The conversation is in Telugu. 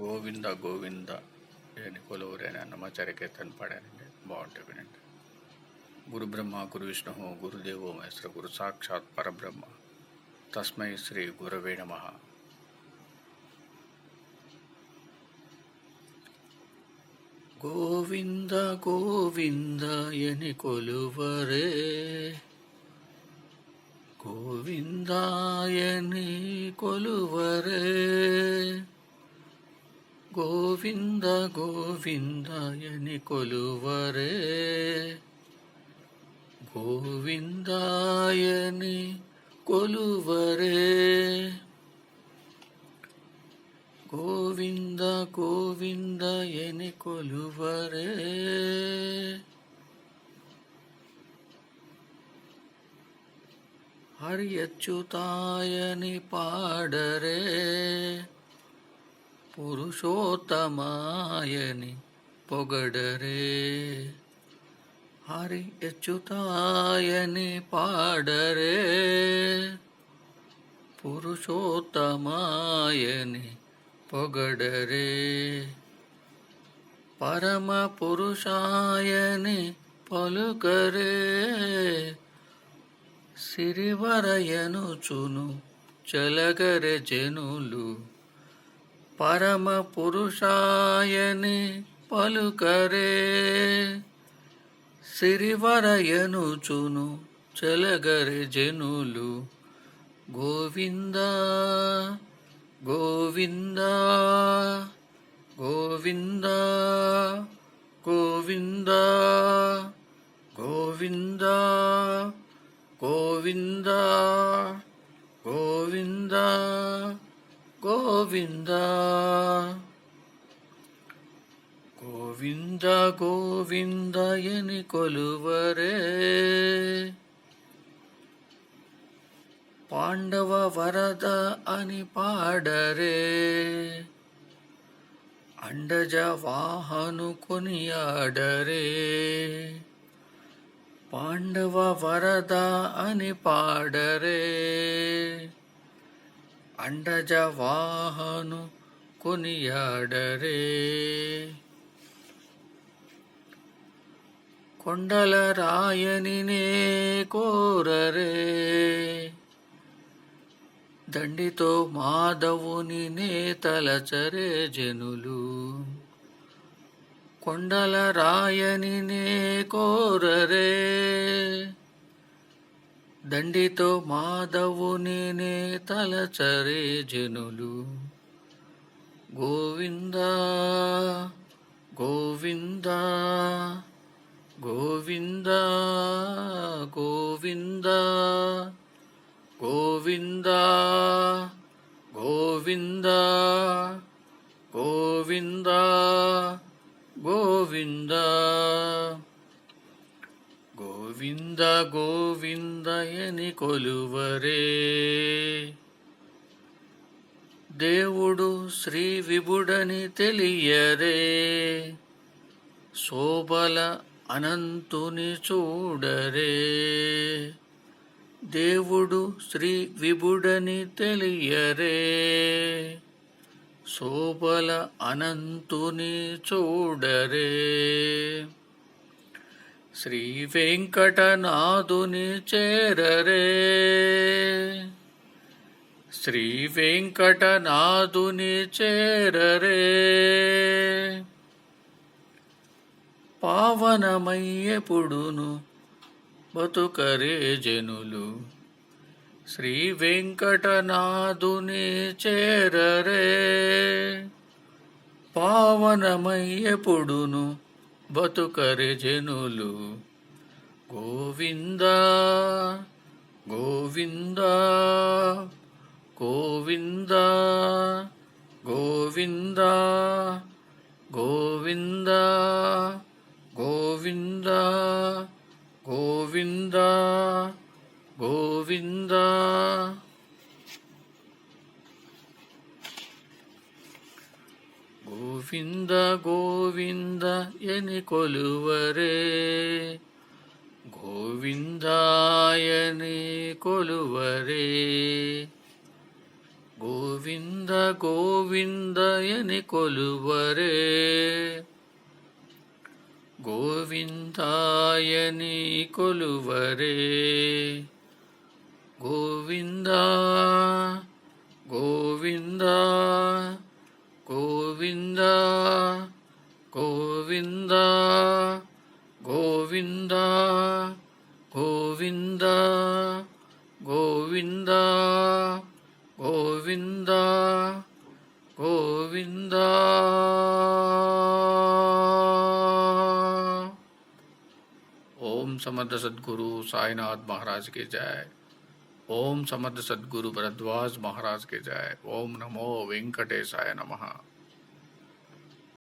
గోవింద గోవింద. అని కొలువురైన నమ్మచర్య కీర్తన బాగుంటుంది వినండి. గురు బ్రహ్మ గురు విష్ణు గురుదేవో మహేశ్వర గురు సాక్షాత్ పరబ్రహ్మ. తస్మై శ్రీ గురవే నమ. గోవింద గోవింద ఎని కొలువరే. గోవిందాయని కొలువరే. గోవింద గోవింద గోవిందాయని కొలువరే. గోవిందాయని కొలువరే. గోవింద గోవింద గోవిందయని కొలువరే. హరి అచ్యుతాయని పాడరే. పురుషోత్తమాయని పొగడరే. హరి అచ్యుతాయని పాడరే. పురుషోత్తమాయని పొగడరే. పరమ పురుషాయని పలుకరే. సిరివరయనుచును చలగరె జనులు పరమ పురుషాయని పలుకరే. సిరివరయనుచును చెలగరి జనులు. గోవింద గోవింద గోవింద గోవింద గోవింద గోవింద గోవింద. ಗೋವಿಂದ. ಗೋವಿಂದ ಗೋವಿಂದ ಎನಿ ಕೊಲುವರೇ. ಪಾಂಡವ ವರದ ಅನಿ ಪಾಡರೆ. ಅಂಡಜ ವಾಹನು ಕೊನಿಯಾಡರೆ. ಪಾಂಡವ ವರದ ಅನಿ ಪಾಡರೆ. వాహను కొనియాడరే. కొండల రాయనినే కోరరే. దండితో మాధవుని నేతలచరే జనులు. కొండల రాయనినే కోరరే. దండితో మాధవుని నే తలచరే జనులు. గోవింద గోవింద గోవింద గోవింద గోవింద గోవింద గోవింద గోవింద. గోవింద గోవిందయని కొలువరే. దేవుడు శ్రీ విభుడని తెలియరే. శోభల అనంతుని చూడరే. దేవుడు శ్రీ విభుడని తెలియరే. శోభల అనంతుని చూడరే. శ్రీ వెంకటనాథుని చేరరే. శ్రీ వెంకటనాథుని చేరరే. పావనమయ్యపుడును బతుకరే జనులు. శ్రీ వెంకటనాథుని చేరరే. పావనమయ్యపుడును బతుకరే జనులు గోవింద గోవింద గోవింద గోవింద గోవింద గోవింద గోవింద గోవింద ಗೋವಿಂದ ಗೋವಿಂದ ಎನಿ ಕೊಲುವರೇ ಗೋವಿಂದ ಎನಿ ಕೊಲುವರೇ ಗೋವಿಂದ ಗೋವಿಂದ ಎನಿ ಕೊಲುವರೇ ಗೋವಿಂದಾಯನಿ ಕೊಲುವರೇ ಗೋವಿಂದ ಗೋವಿಂದ गोविंद गोविंद गोविंद गोविंद गोविंद गोविंद गोविन्द ओम समर्थ सद्गुरु साईनाथ महाराज के जय। ओम समर्थ सदगुरु भरद्वाज महाराज के जय। ओम नमो वेंकटेशाय नमः।